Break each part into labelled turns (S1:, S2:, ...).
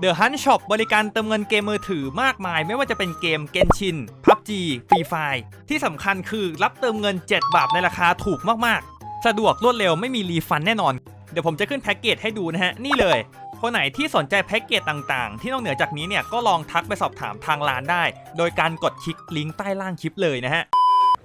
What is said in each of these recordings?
S1: The Hunt Shop บริการเติมเงินเกมมือถือมากมาย ไม่ว่าจะเป็นเกม Genshin PUBG Free Fire ที่สำคัญคือรับเติมเงิน 7 บาทในราคาถูกมากๆ สะดวกรวดเร็วไม่มีรีฟันแน่นอน เดี๋ยวผมจะขึ้นแพ็กเกจให้ดูนะฮะ นี่เลย คนไหนที่สนใจแพ็กเกจต่างๆ ที่นอกเหนือจากนี้เนี่ยก็ลองทักไปสอบถามทางร้านได้ โดยการกดคลิกลิงก์ใต้ล่างคลิปเลยนะฮะ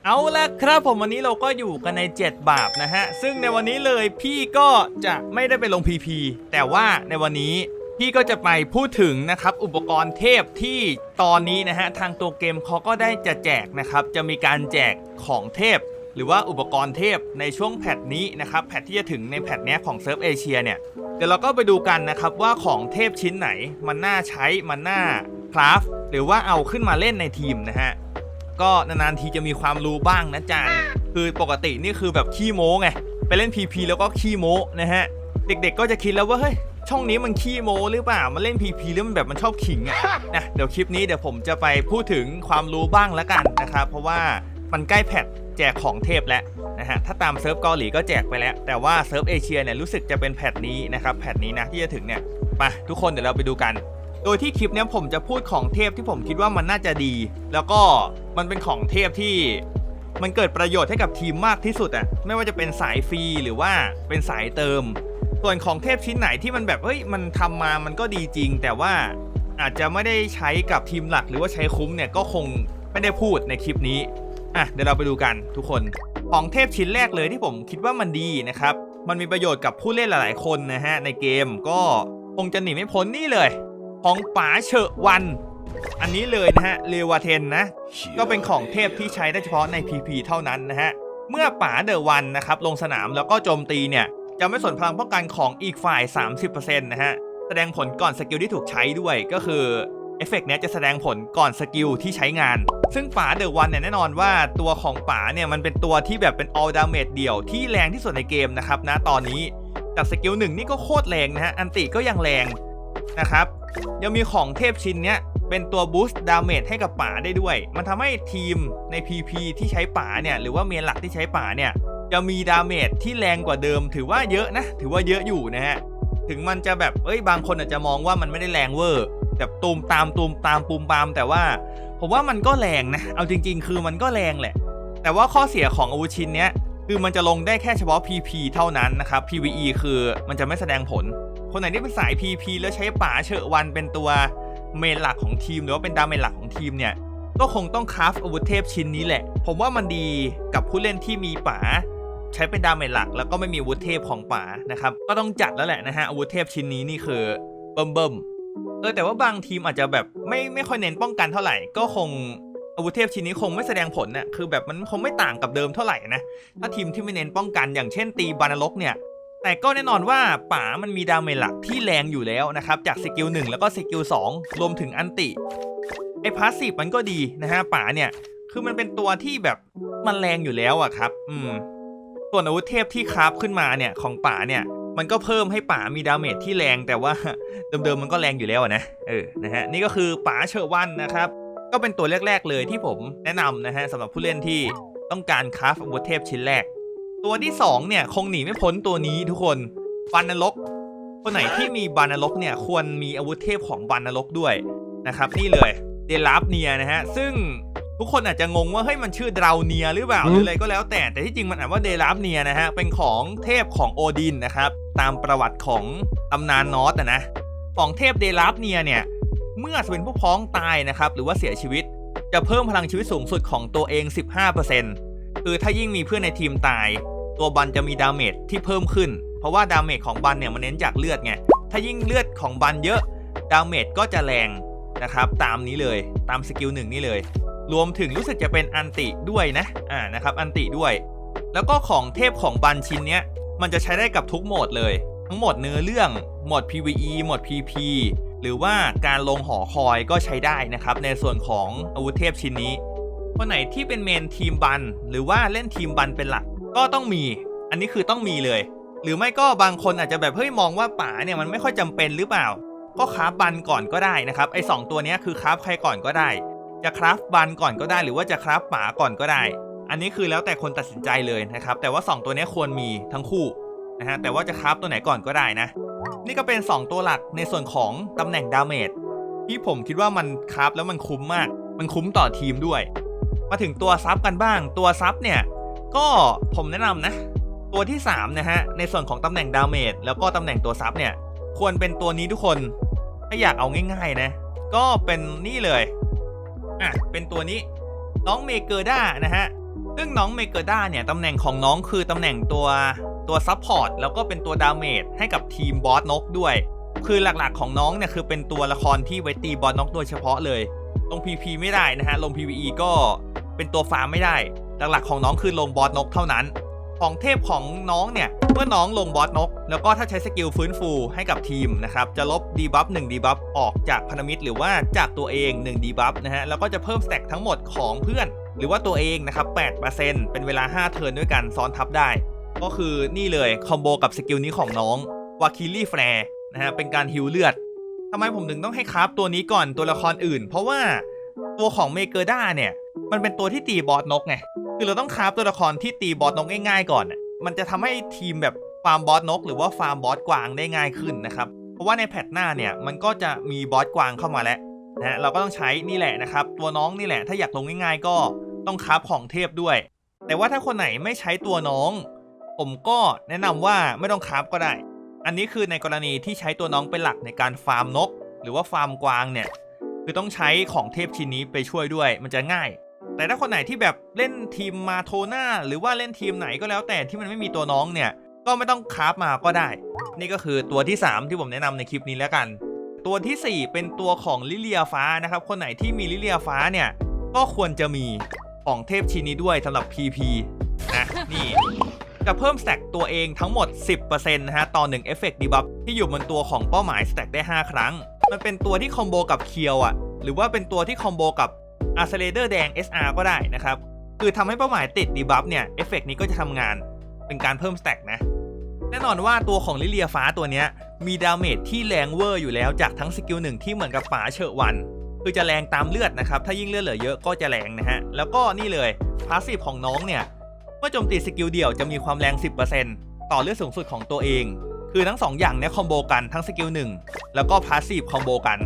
S1: เอาละครับผมวันนี้เราก็อยู่กันใน 7 บาปนะฮะ ซึ่งในวันนี้เลยพี่ก็จะไม่ได้ไปลง PP แต่ว่าในวันนี้ พี่ก็จะไปพูดถึงนะครับอุปกรณ์เทพที่ตอนนี้นะฮะทางตัวเกมเขาก็ได้จะแจกนะครับจะมีการแจกของเทพ หรือว่าอุปกรณ์เทพในช่วงแพทนี้นะครับแพทที่จะถึงในแพทนี้ของเซิร์ฟเอเชียเนี่ยเดี๋ยวเราก็ไปดูกันนะครับว่าของเทพชิ้นไหนมันน่าใช้มันน่าคราฟหรือว่าเอาขึ้นมาเล่นในทีมนะฮะก็นานๆทีจะมีความรู้บ้างนะจานคือปกตินี่คือแบบขี้โม้ไงไปเล่น PP แล้วก็ขี้โม้นะฮะเด็กๆก็จะคิดแล้วว่าเฮ้ย ช่องนี้มันขี้โม้หรือเปล่ามาเล่น PP แล้วมันแบบมันชอบขิงอะนะเดี๋ยวคลิปนี้เดี๋ยวผมจะไปพูดถึงความรู้บ้างแล้วกันนะครับเพราะว่ามันใกล้แพทแจกของเทพแล้วนะฮะ ถ้าตามเซิร์ฟเกาหลีก็แจกไปแล้ว แต่ว่าเซิร์ฟเอเชียเนี่ยรู้สึกจะเป็นแพทนี้นะครับ แพทนี้นะที่จะถึงเนี่ยไปทุกคนเดี๋ยวเราไปดูกัน โดยที่คลิปเนี้ยผมจะพูดของเทพที่ผมคิดว่ามันน่าจะดี แล้วก็มันเป็นของเทพที่มันเกิดประโยชน์ให้กับทีมมากที่สุดอะไม่ว่าจะเป็นสายฟรีหรือว่าเป็นสายเติม ส่วนของเทพชิ้นไหนที่มันแบบเฮ้ยมันทำมามันก็ดีจริง แต่ว่าอาจจะไม่ได้ใช้กับทีมหลักหรือว่าใช้คุ้มเนี่ยก็คงไม่ได้พูดในคลิปนี้อะเดี๋ยวเราไปดูกันทุกคน ของเทพชิ้นแรกเลยที่ผมคิดว่ามันดีนะครับมันมีประโยชน์กับผู้เล่นหลาย ๆ คนนะฮะในเกมก็คงจะหนีไม่พ้นนี่เลย ของป๋าเฉอะวัน อันนี้เลยนะฮะเรวาเทนนะ ก็เป็นของเทพที่ใช้ได้เฉพาะใน PP เท่านั้นนะฮะเมื่อป๋าเดอะวันนะครับลงสนามแล้วก็โจมตีเนี่ย จะไม่สนพลังป้องกันของอีกฝ่าย 30%นะฮะ แสดงผลก่อนสกิลที่ถูกใช้ด้วยก็คือเอฟเฟกต์นี้จะแสดงผลก่อนสกิลที่ใช้งาน ซึ่งป๋าเดอะวันเนี่ยแน่นอนว่าตัวของป๋าเนี่ยมันเป็นตัวที่แบบเป็น all damage เดี่ยวที่แรงที่สุดในเกมนะครับนะตอนนี้จากสกิลหนึ่งนี่ก็โคตรแรงนะฮะ อันติก็ยังแรงนะครับ ยังมีของเทพชิ้นเนี้ยเป็นตัวบูสต์ดาเมจให้กับป่าได้ด้วย มันทำให้ทีมใน PP ที่ใช้ป่าเนี่ยหรือว่าเมนหลักที่ใช้ป่าเนี่ย จะมีดาเมจที่แรงกว่าเดิม ถือว่าเยอะนะ ถือว่าเยอะอยู่นะฮะ ถึงมันจะแบบ เอ้ย บางคนอาจจะมองว่ามันไม่ได้แรงเวอร์ แบบตูมตามตูมตามปูมปาม แต่ว่า ผมว่ามันก็แรงนะ เอาจริง ๆ คือมันก็แรงแหละ แต่ว่าข้อเสียของอาวุธชิ้นเนี้ย คือมันจะลงได้แค่เฉพาะ PP เท่านั้นนะครับ PVE คือมันจะไม่แสดงผล คนไหนที่เป็นสาย PP แล้วใช้ป๋าเฉอวันเป็นตัวเมนหลักของทีม หรือว่าเป็นดาเมจหลักของทีมเนี่ย ก็คงต้องคราฟอาวุธเทพชิ้นนี้แหละ ผมว่ามันดีกับผู้เล่นที่มีป๋า ใช้เป็นดาเมจหลัก แล้วก็ไม่มีอาวุธเทพของป๋านะครับ ก็ต้องจัดแล้วแหละนะฮะอาวุธเทพชิ้นนี้นี่คือเบิ่มเบิ่มเออแต่ว่าบางทีมอาจจะแบบไม่ไม่ค่อยเน้นป้องกันเท่าไหร่ ก็คงอาวุธเทพชิ้นนี้คงไม่แสดงผลน่ะคือแบบมันคงไม่ต่างกับเดิมเท่าไหร่นะถ้าทีมที่ไม่เน้นป้องกันอย่างเช่นตีบานรกเนี่ยแต่ก็แน่นอนว่าป๋ามันมีดาเมจหลักที่แรงอยู่แล้วนะครับจากสกิล1แล้วก็สกิล2รวมถึงอันติไอ้พาสซีฟมันก็ดีนะฮะป๋าเนี่ยคือมันเป็นตัวที่แบบมันแรงอยู่แล้วอะครับ อืม ส่วนอาวุธเทพที่คราฟขึ้นมาเนี่ยของป๋าเนี่ยมันก็เพิ่มให้ป๋ามีดาเมจที่แรงแต่ว่าเดิมๆมันก็แรงอยู่แล้วนะเออนะฮะนี่ก็คือป๋าเชอร์วันนะครับก็เป็นตัวแรก ๆ เลยที่ผมแนะนำนะฮะสำหรับผู้เล่นที่ต้องการคราฟอาวุธเทพชิ้นแรก ตัวที่2เนี่ยคงหนีไม่พ้นตัวนี้ทุกคนบันนรกคนไหนที่มีบันนรกเนี่ยควรมีอาวุธเทพของบันนรกด้วยนะครับนี่เลยเดลาฟเนียนะฮะซึ่ง ทุกคนอาจจะงงว่าเฮ้ยมันชื่อดราวเนียหรือเปล่าหรืออะไรก็แล้วแต่แต่ที่จริงมันอ่านว่าเดลาฟเนียนะฮะเป็นของเทพของโอดินนะครับตามประวัติของตำนานนอสอะนะของเทพเดลาฟเนียเนี่ยเมื่อเป็นผู้พ้องตายนะครับหรือว่าเสียชีวิต จะเพิ่มพลังชีวิตสูงสุดของตัวเอง 15%คือถ้ายิ่งมีเพื่อนในทีมตาย ตัวบันจะมีดาเมจที่เพิ่มขึ้น เพราะว่าดาเมจของบันเนี่ยมันเน้นจากเลือดไงถ้ายิ่งเลือดของบันเยอะดาเมจก็จะแรงนะครับตามนี้เลยตามสกิลหนึ่งนี่เลย รวมถึงรู้สึกจะเป็นอันติด้วยนะ อ่านะครับ อันติด้วย แล้วก็ของเทพของบันชิ้นเนี้ย มันจะใช้ได้กับทุกโหมดเลย ทั้งหมดเนื้อเรื่อง โหมด PVE โหมด PP หรือว่าการลงหอคอยก็ใช้ได้นะครับ ในส่วนของอาวุธเทพชิ้นนี้คนไหนที่เป็นเมนทีมบัน หรือว่าเล่นทีมบันเป็นหลัก ก็ต้องมี อันนี้คือต้องมีเลย หรือไม่ก็บางคนอาจจะแบบเฮ้ยมองว่าป๋าเนี่ยมันไม่ค่อยจำเป็นหรือเปล่า ก็คราฟบันก่อนก็ได้นะครับไอ้สองตัวนี้คือคราฟใครก่อนก็ได้ จะคราฟบันก่อนก็ได้หรือว่าจะคราฟป๋าก่อนก็ได้ อันนี้คือแล้วแต่คนตัดสินใจเลยนะครับ แต่ว่า 2 ตัวนี้ควรมีทั้งคู่นะฮะแต่ว่าจะคราฟตัวไหนก่อนก็ได้นะ นี่ก็เป็น 2 ตัวหลักในส่วนของตำแหน่งดาเมจที่ผมคิดว่ามันคราฟแล้วมันคุ้มมาก มันคุ้มต่อทีมด้วย มาถึงตัวซับกันบ้าง ตัวซับเนี่ยก็ผมแนะนำนะ ตัวที่3นะฮะในส่วนของตำแหน่งดาเมจแล้วก็ตำแหน่งตัวซับเนี่ยควรเป็นตัวนี้ทุกคนถ้าอยากเอาง่าย ๆ นะ ก็เป็นนี่เลย อะเป็นตัวนี้น้องเมเกอร์ด้านะฮะซึ่งน้องเมเกอร์ด้าเนี่ยตำแหน่งของน้องคือตำแหน่งตัวตัวซับพอร์ตแล้วก็เป็นตัวดาเมจให้กับทีมบอสนกด้วย คือหลักๆของน้องเนี่ยคือเป็นตัวละครที่ไว้ตีบอสนกโดยเฉพาะเลย ลง PP ไม่ได้นะฮะลง PVE ก็เป็นตัวฟาร์มไม่ได้ หลักๆของน้องคือลงบอสนกเท่านั้น ของเทพของน้องเนี่ยเมื่อน้องลงบอสนก แล้วก็ถ้าใช้สกิลฟื้นฟูให้กับทีมนะครับจะลบดีบัฟ1ดีบัฟออกจากพันธมิตร หรือว่าจากตัวเอง1ดีบัฟนะฮะแล้วก็จะเพิ่มสแต็กทั้งหมดของเพื่อน หรือว่าตัวเองนะครับ8%เป็นเวลา 5 เทิร์นด้วยกันซ้อนทับได้ ก็คือนี่เลยคอมโบกับสกิลนี้ของน้องวาคิลี่แฟร์นะฮะเป็นการฮิวเลือดทำไมผมถึงต้องให้คราฟตัวนี้ก่อนตัวละครอื่น เพราะว่าตัวของเมเกอร์ด้าเนี่ยมันเป็นตัวที่ตีบอสนกไง คือเราต้องคราฟตัวละครที่ตีบอสนกง่ายๆก่อน มันจะทำให้ทีมแบบฟาร์มบอสนก หรือว่าฟาร์มบอสกวางได้ง่ายขึ้นนะครับ เพราะว่าในแพทหน้าเนี่ยมันก็จะมีบอสกวางเข้ามาแล้วนะเราก็ต้องใช้นี่แหละนะครับ ตัวน้องนี่แหละถ้าอยากลงง่ายๆ ก็ต้องคราฟของเทพด้วย แต่ว่าถ้าคนไหนไม่ใช้ตัวน้อง ผมก็แนะนำว่าไม่ต้องคราฟก็ได้ อันนี้คือในกรณีที่ใช้ตัวน้องเป็นหลักในการฟาร์มนก หรือว่าฟาร์มกวางเนี่ยคือต้องใช้ของเทพชิ้นนี้ไปช่วยด้วย มันจะง่าย แต่ถ้าคนไหนที่แบบเล่นทีมมาโทน่าหรือว่าเล่นทีมไหนก็แล้วแต่ที่มันไม่มีตัวน้องเนี่ย ก็ไม่ต้องคราฟมาก็ได้ นี่ก็คือตัวที่ 3 ที่ผมแนะนำในคลิปนี้แล้วกัน ตัวทีสี่ 4 เป็นตัวของลิเลียฟ้านะครับ คนไหนที่มีลิเลียฟ้าเนี่ย ก็ควรจะมีของเทพชินนี้ด้วยสำหรับ PP นะนี่จะเพิ่มสแต็กตัวเองทั้งหมด 10%นะฮะต่อ1เอฟเฟกต์ดีบัฟที่อยู่บนตัวของเป้าหมายสแต็กได้ 5 ครั้ง มันเป็นตัวที่คอมโบกับเคียวอะ หรือว่าเป็นตัวที่คอมโบกับ อาร์เซเลเดอร์แดง SR ก็ได้นะครับ คือทำให้เป้าหมายติดดีบัฟเนี่ยเอฟเฟกต์นี้ก็จะทำงานเป็นการเพิ่มสแต็กนะ แน่นอนว่าตัวของลิเลียฟ้าตัวนี้มีดาเมจที่แรงเวอร์อยู่แล้วจากทั้งสกิลหนึ่งที่เหมือนกับป๋าเฉอวันคือจะแรงตามเลือดนะครับ ถ้ายิ่งเลือดเหลือเยอะก็จะแรงนะฮะ แล้วก็นี่เลยพาสซีฟของน้องเนี่ยเมื่อโจมตีสกิลเดี่ยวจะมีความแรง 10%ต่อเลือดสูงสุดของตัวเอง คือทั้ง 2 อย่างเนี้ยคอมโบกันทั้งสกิล1แล้วก็พาสซีฟคอมโบกัน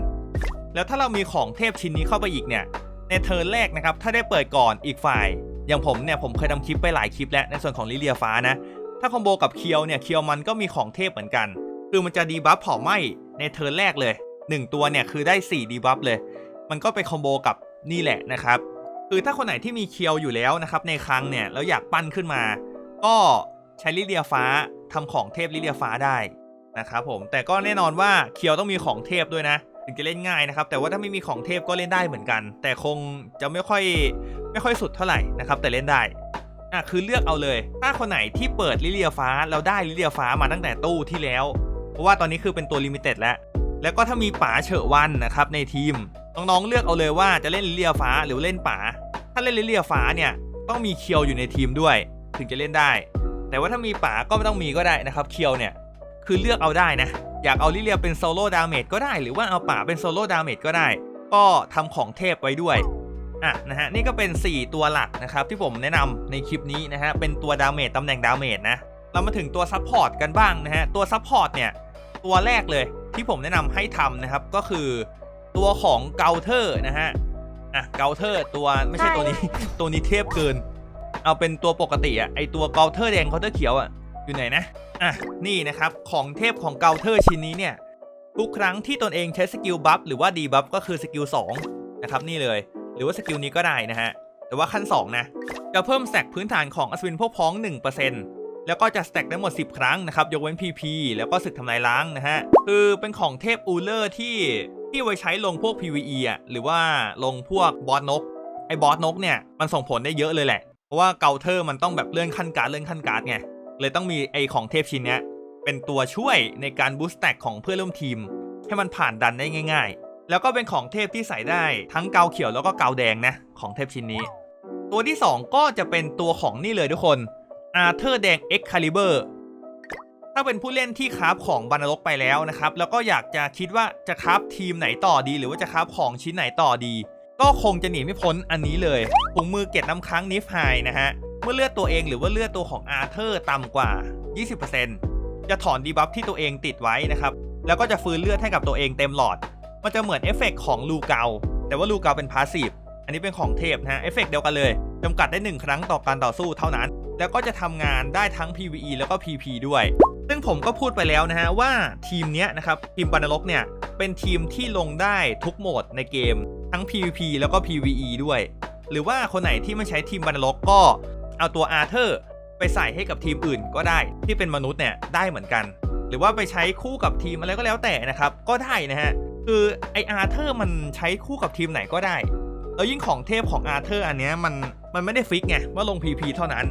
S1: แล้วถ้าเรามีของเทพชิ้นนี้เข้าไปอีกเนี่ย ในเทิร์นแรกนะครับ ถ้าได้เปิดก่อนอีกฝ่าย อย่างผมเนี่ยผมเคยทำคลิปไปหลายคลิปแล้วในส่วนของลิเลียฟ้านะ ถ้าคอมโบกับเคียวเนี่ยเคียวมันก็มีของเทพเหมือนกัน คือมันจะดีบัฟเผาไหม้ในเทิร์นแรกเลย 1 ตัวเนี่ยคือได้4ดีบัฟเลย มันก็ไปคอมโบกับนี่แหละนะครับ คือถ้าคนไหนที่มีเคียวอยู่แล้วนะครับในครั้งเนี่ยแล้วอยากปั้นขึ้นมา ก็ใช้ลิเลียฟ้าทำของเทพลิเลียฟ้าได้นะครับผมแต่ก็แน่นอนว่าเคียวต้องมีของเทพด้วยนะ ถึงจะเล่นง่ายนะครับ แต่ว่าถ้าไม่มีของเทพก็เล่นได้เหมือนกัน แต่คงจะไม่ค่อยไม่ค่อยสุดเท่าไหร่นะครับ แต่เล่นได้อะคือเลือกเอาเลย ถ้าคนไหนที่เปิดลิเลียฟ้าแล้วได้ลิเลียฟ้ามาตั้งแต่ตู้ที่แล้ว เพราะว่าตอนนี้คือเป็นตัวลิมิเต็ดแล้ว แล้วก็ถ้ามีป๋าเฉอวันนะครับในทีมน้องๆเลือกเอาเลยว่าจะเล่นลิเลียฟ้าหรือเล่นป๋า ถ้าเล่นลิเลียฟ้าเนี่ยต้องมีเคียวอยู่ในทีมด้วย ถึงจะเล่นได้ แต่ว่าถ้ามีป๋าก็ไม่ต้องมีก็ได้นะครับ เคียวเนี่ยคือเลือกเอาได้นะ อยากเอาลิเลียเป็นโซโล่ดาเมจก็ได้ หรือว่าเอาป๋าเป็นโซโล่ดาเมจก็ได้ ก็ทำของเทพไว้ด้วยอะนะฮะนี่ก็เป็น 4 ตัวหลักนะครับที่ผมแนะนำในคลิปนี้นะฮะเป็นตัวดาเมจตำแหน่งดาเมจนะเรามาถึงตัวซัพพอร์ตกันบ้างนะฮะตัวซัพพอร์ตเนี่ยตัวแรกเลยที่ผมแนะนำให้ทำนะครับก็คือตัวของเกาเทอร์นะฮะอะเกาเทอร์ตัวไม่ใช่ตัวนี้ตัวนี้เทพเกิน เอาเป็นตัวปกติอะไอตัวเกาเทอร์แดงเกาเทอร์เขียวอะ อยู่ไหนนะ อะ นี่นะครับ ของเทพของเกาเทอร์ชิ้นนี้เนี่ย ทุกครั้งที่ตนเองใช้สกิลบัฟหรือว่าดีบัฟก็คือสกิล2นะครับนี่เลย หรือว่าสกิลนี้ก็ได้นะฮะ แต่ว่าขั้น 2 นะ จะเพิ่มแต็กพื้นฐานของอัศวินพวกพ้อง 1%แล้วก็จะสแต็กได้หมด 10 ครั้งนะครับ ยกเว้น PP แล้วก็ศึกทำลายล้างนะฮะ คือเป็นของเทพอูเลอร์ที่ที่ไว้ใช้ลงพวก PVE อะหรือว่าลงพวกบอสนกไอ้บอสนกเนี่ยมันส่งผลได้เยอะเลยแหละ เพราะว่าเกาเทอร์มันต้องแบบเลื่อนขั้นการเลื่อนขั้นการไง เลยต้องมีไอของเทพชิ้นเนี้ยเป็นตัวช่วยในการบูสต์แต็กของเพื่อนร่วมทีม ให้มันผ่านดันได้ง่าย ๆ แล้วก็เป็นของเทพที่ใส่ได้ทั้งเกาเขียวแล้วก็เกาแดงนะของเทพชิ้นนี้ ตัวที่ 2 ก็จะเป็นตัวของนี่เลยทุกคนอาร์เธอร์แดง Excalibur ถ้าเป็นผู้เล่นที่คราฟของบรรลกไปแล้วนะครับ แล้วก็อยากจะคิดว่าจะคราฟทีมไหนต่อดี หรือว่าจะคราฟของชิ้นไหนต่อดี ก็คงจะหนีไม่พ้นอันนี้เลยถุงมือเก็บน้ำค้างนิฟไฮนะฮะ เมื่อเลือดตัวเองหรือว่าเลือดตัวของอาร์เธอร์ต่ำกว่า 20%จะถอนดีบัฟที่ตัวเองติดไว้นะครับ แล้วก็จะฟื้นเลือดให้กับตัวเองเต็มหลอด มันจะเหมือนเอฟเฟกต์ของลูเกา แต่ว่าลูเกาเป็นพาสซีฟ อันนี้เป็นของเทพนะฮะ เอฟเฟกต์เดียวกันเลย จำกัดได้ 1 ครั้งต่อการต่อสู้เท่านั้น แล้วก็จะทำงานได้ทั้ง PVE แล้วก็ PP ด้วย ซึ่งผมก็พูดไปแล้วนะฮะว่าทีมเนี้ยนะครับ ทีมบรรลกเนี่ย เป็นทีมที่ลงได้ทุกโหมดในเกม ทั้ง PVP แล้วก็ PVE ด้วยหรือว่าคนไหนที่ไม่ใช้ทีมบรรลกก็ เอาตัวอาร์เธอร์ไปใส่ให้กับทีมอื่นก็ได้ที่เป็นมนุษย์เนี่ยได้เหมือนกัน หรือว่าไปใช้คู่กับทีมอะไรก็แล้วแต่นะครับก็ได้นะฮะคือไออาร์เธอร์มันใช้คู่กับทีมไหนก็ได้แล้วยิ่งของเทพของอาร์เธอร์อันเนี้ยมันมันไม่ได้ฟิกไงว่าลง PP เท่านั้น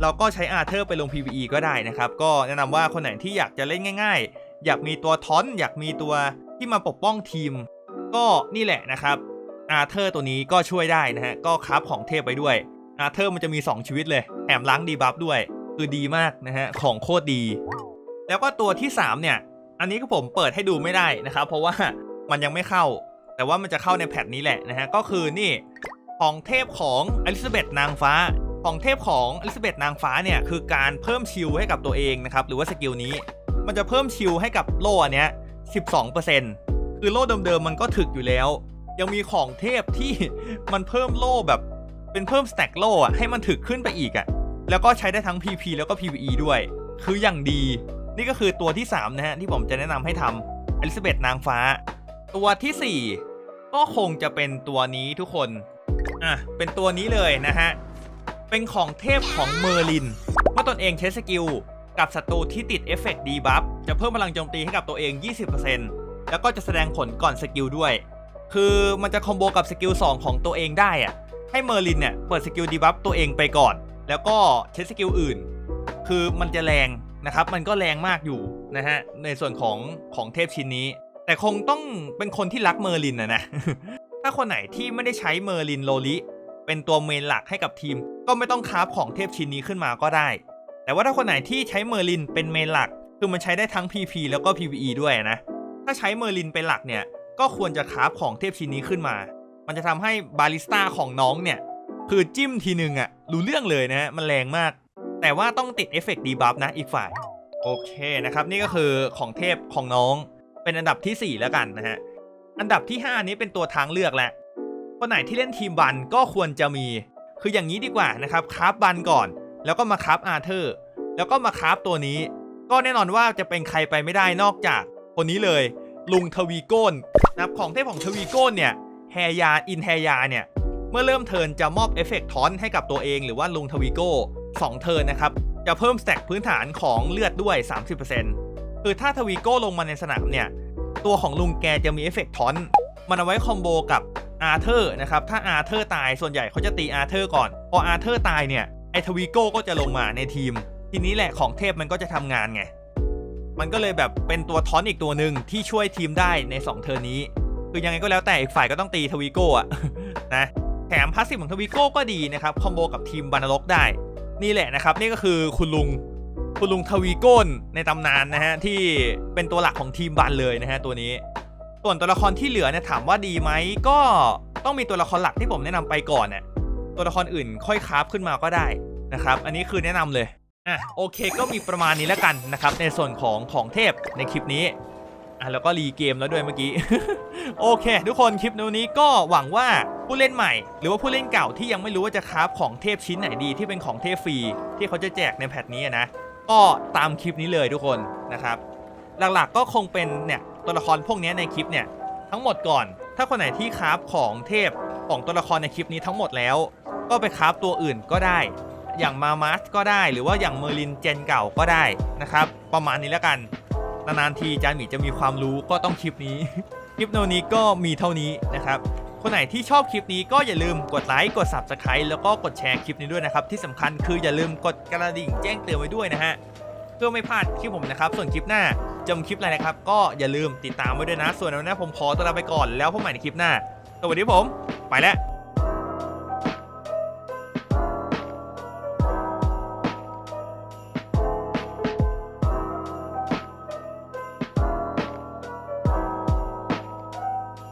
S1: เราก็ใช้อาร์เธอร์ไปลง PVE ก็ได้นะครับ ก็แนะนำว่าคนไหนที่อยากจะเล่นง่าย ๆ อยากมีตัวทอนอยากมีตัวที่มาปกป้องทีม ก็นี่แหละนะครับอาร์เธอร์ตัวนี้ก็ช่วยได้นะฮะก็คับของเทพไปด้วย อาเธอร์มันจะมี 2 ชีวิตเลย แถมล้างดีบัฟด้วย คือดีมากนะฮะ ของโคตรดี แล้วก็ตัวที่ 3 เนี่ย อันนี้ก็ผมเปิดให้ดูไม่ได้นะครับ เพราะว่ามันยังไม่เข้า แต่ว่ามันจะเข้าในแพทนี้แหละนะฮะ ก็คือนี่ของเทพของอลิซาเบธนางฟ้า ของเทพของอลิซาเบธนางฟ้าเนี่ยคือการเพิ่มชิลให้กับตัวเองนะครับ หรือว่าสกิลนี้ มันจะเพิ่มชิลให้กับโล่อันเนี้ย12%คือโล่เดิมๆมันก็ถึกอยู่แล้ว ยังมีของเทพที่มันเพิ่มโล่แบบ เป็นเพิ่มสแต็กโล่อะให้มันถึกขึ้นไปอีกอะแล้วก็ใช้ได้ทั้ง PP แล้วก็ PVE ด้วย คืออย่างดี นี่ก็คือตัวที่ 3 นะฮะ ที่ผมจะแนะนำให้ทำอลิซาเบธนางฟ้า ตัวทีสี่ 4 ก็คงจะเป็นตัวนี้ทุกคน อะ เป็นตัวนี้เลยนะฮะ เป็นของเทพของเมอร์ลิน เมื่อตนเองใช้สกิล กับศัตรูที่ติดเอฟเฟกต์ดีบัฟจะเพิ่มพลังโจมตีให้กับตัวเอง 20%แล้วก็จะแสดงผลก่อนสกิลด้วย คือมันจะคอมโบกับสกิล2ของตัวเองได้อะ ให้เมอร์ลินเนี่ยเปิดสกิลดีบัฟตัวเองไปก่อน แล้วก็ใช้สกิลอื่น คือมันจะแรงนะครับ มันก็แรงมากอยู่นะฮะ ในส่วนของของเทพชิ้นนี้ แต่คงต้องเป็นคนที่รักเมอร์ลินนะนะ ถ้าคนไหนที่ไม่ได้ใช้เมอร์ลินโลลิเป็นตัวเมนหลักให้กับทีม ก็ไม่ต้องคราฟของเทพชิ้นนี้ขึ้นมาก็ได้ แต่ว่าถ้าคนไหนที่ใช้เมอร์ลินเป็นเมนหลัก คือมันใช้ได้ทั้ง PP แล้วก็ PVE ด้วยนะ ถ้าใช้เมอร์ลินเป็นหลักเนี่ย ก็ควรจะคราฟของเทพชิ้นนี้ขึ้นมา มันจะทำให้บาลิสต้าของน้องเนี่ย คือจิ้มทีนึงอะรู้เรื่องเลยนะฮะมันแรงมาก แต่ว่าต้องติดเอฟเฟกต์ดีบัฟนะอีกฝ่าย โอเคนะครับ นี่ก็คือของเทพของน้องเป็นอันดับทีสี่4 แล้วกันนะฮะ อันดับที่ 5 นี้เป็นตัวทางเลือกแหละคนไหนที่เล่นทีมบันก็ควรจะมี คืออย่างนี้ดีกว่านะครับคราฟบันก่อน แล้วก็มาคราฟอาร์เธอร์แล้วก็มาคราฟตัวนี้ ก็แน่นอนว่าจะเป็นใครไปไม่ได้นอกจากคนนี้เลย ลุงทวีโก้นนะครับของเทพของทวีโก้นเนี่ย ฮยาอินแฮยาเนี่ย เมื่อเริ่มเทินจะมอบเอฟเฟกต์ทอนให้กับตัวเองหรือว่าลุงทวีโก้2เทินนะครับ จะเพิ่มสแต็กพื้นฐานของเลือดด้วย 30%คือถ้าทวีโก้ลงมาในสนามเนี่ย ตัวของลุงแกจะมีเอฟเฟกต์ทอนมันเอาไว้คอมโบกับอาร์เธอร์นะครับ ถ้าอาร์เธอร์ตายส่วนใหญ่เขาจะตีอาร์เธอร์ก่อน พออาร์เธอร์ตายเนี่ยไอทวีโก้ก็จะลงมาในทีม ทีนี้แหละของเทพมันก็จะทำงานไง มันก็เลยแบบเป็นตัวทอนอีกตัวหนึ่งที่ช่วยทีมได้ใน 2 เทอร์นนี้ คือยังไงก็แล้วแต่อีกฝ่ายก็ต้องตีทวีโก้อะนะแถมพาสซีฟของทวีโก้ก็ดีนะครับคอมโบกับทีมบานารกได้ นี่แหละนะครับ นี่ก็คือคุณลุงคุณลุงทวีโก้นในตำนานนะฮะที่เป็นตัวหลักของทีมบันเลยนะฮะตัวนี้ ส่วนตัวละครที่เหลือเนี่ยถามว่าดีไหมก็ต้องมีตัวละครหลักที่ผมแนะนำไปก่อนเนี่ยตัวละครอื่นค่อยคราฟขึ้นมาก็ได้นะครับ อันนี้คือแนะนำเลยอะโอเคก็มีประมาณนี้แล้วกันนะครับในส่วนของของเทพในคลิปนี้ อะแล้วก็รีเกมแล้วด้วยเมื่อกี้ โอเค ทุกคนคลิปนี้ก็หวังว่าผู้เล่นใหม่ หรือว่าผู้เล่นเก่าที่ยังไม่รู้ว่าจะคราฟของเทพชิ้นไหนดีที่เป็นของเทพฟรีที่เขาจะแจกในแพทนี้นะก็ตามคลิปนี้เลยทุกคนนะครับ หลักๆก็คงเป็นเนี่ยตัวละครพวกนี้ในคลิปเนี่ยทั้งหมดก่อน ถ้าคนไหนที่คราฟของเทพของตัวละครในคลิปนี้ทั้งหมดแล้ว ก็ไปคราฟตัวอื่นก็ได้ อย่างมามัสก็ได้ หรือว่าอย่างเมอร์ลินเจนเก่าก็ได้นะครับ ประมาณนี้แล้วกัน นานๆทีจานหมีจะมีความรู้ก็ต้องคลิปนี้ คลิปโนนี้ก็มีเท่านี้นะครับคนไหนที่ชอบคลิปนี้ก็อย่าลืมกดไลค์กด Subscribe แล้วก็กดแชร์คลิปนี้ด้วยนะครับ ที่สำคัญคืออย่าลืมกดกระดิ่งแจ้งเตือนไว้ด้วยนะฮะเพื่อไม่พลาดคลิปผมนะครับ ส่วนคลิปหน้าจะมีคลิปอะไรนะครับ ก็อย่าลืมติดตามไว้ด้วยนะ ส่วนวันนี้ผมขอตัวลาไปก่อนแล้วพบใหม่ในคลิปหน้าสวัสดีผม ไปแล้ว